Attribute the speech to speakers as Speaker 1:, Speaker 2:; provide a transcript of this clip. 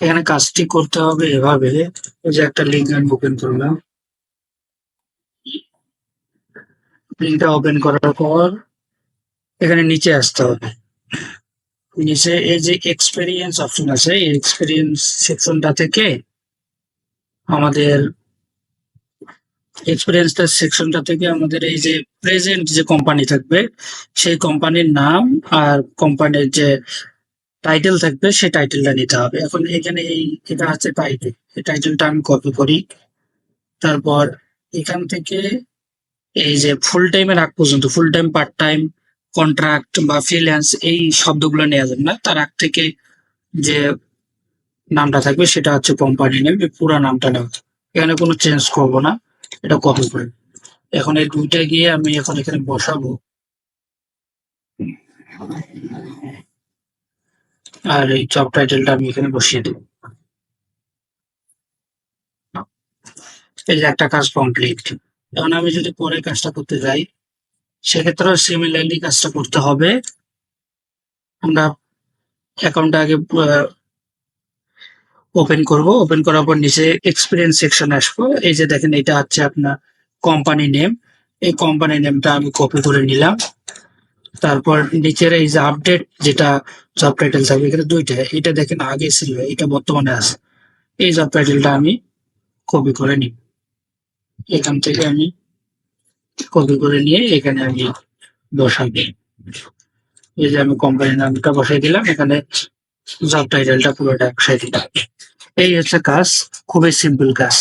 Speaker 1: এখানে কাজটি করতে হবে এভাবে। যে একটা লিঙ্ক আমি ওপেন করলাম। লিঙ্কটা ওপেন করার পর এখানে নিচে আসতে হবে। নিচে এই যে এক্সপেরিয়েন্স অপশন আছে, এই এক্সপেরিয়েন্স সেকশনটা থেকে আমাদের এক্সপিরিয়েন্সটা সেকশনটা থেকে আমাদের এই যে প্রেজেন্ট যে কোম্পানি থাকবে, সেই কোম্পানির নাম আর কোম্পানির যে টাইটেল থাকবে, সেই টাইটেলটা নিতে হবে। এখন এখানে এই, এটা হচ্ছে টাইটেল এই টাইটেলটা আমি কপি করি। তারপর এখান থেকে এই যে ফুল টাইমের আগ পর্যন্ত full time part time contract বা ফ্রিল্যান্স এই শব্দগুলো নেওয়া যাবে না। তার আগ থেকে যে নামটা থাকবে, সেটা হচ্ছে কোম্পানি নেম পুরো নামটা নেওয়া এখানে কোনো চেঞ্জ করব না। এটা কপি করে এখন এই দুইটা গিয়ে আমি এখন এখানে বসাবো। আর এই জব টাইটেলটা আমি এখানে বসিয়ে দেব। এই যে একটা কাজ কমপ্লিট এখন আমি যদি পরে কাজটা করতে যাই, সেক্ষেত্রেও সিমিলারলি কাজটা করতে হবে। আমরা অ্যাকাউন্টটা আগে ওপেন করব। ওপেন করার পর নিচে এক্সপিরিয়েন্স সেকশন আসব। এই যে দেখেন, এটা হচ্ছে আপনার কোম্পানি নেম এই কোম্পানি নেমটা আমি কপি করে নিলাম। তারপর নিচের এই যে আপডেট যেটা জব টাইটেল থাকবে, এখানে দুইটা। এটা দেখেন আগে ছিল, এটা বর্তমানে আছে। এই জব টাইটেলটা আমি কপি করে নিই এখান থেকে আমি কপি করে নিয়ে এখানে আমি বসাবি এই যে আমি কোম্পানির নামটা বসাই দিলাম, এখানে জব টাইটেলটা পুরোটা বসাই দিলাম। এই হচ্ছে কাজ, খুবই সিম্পল কাজ।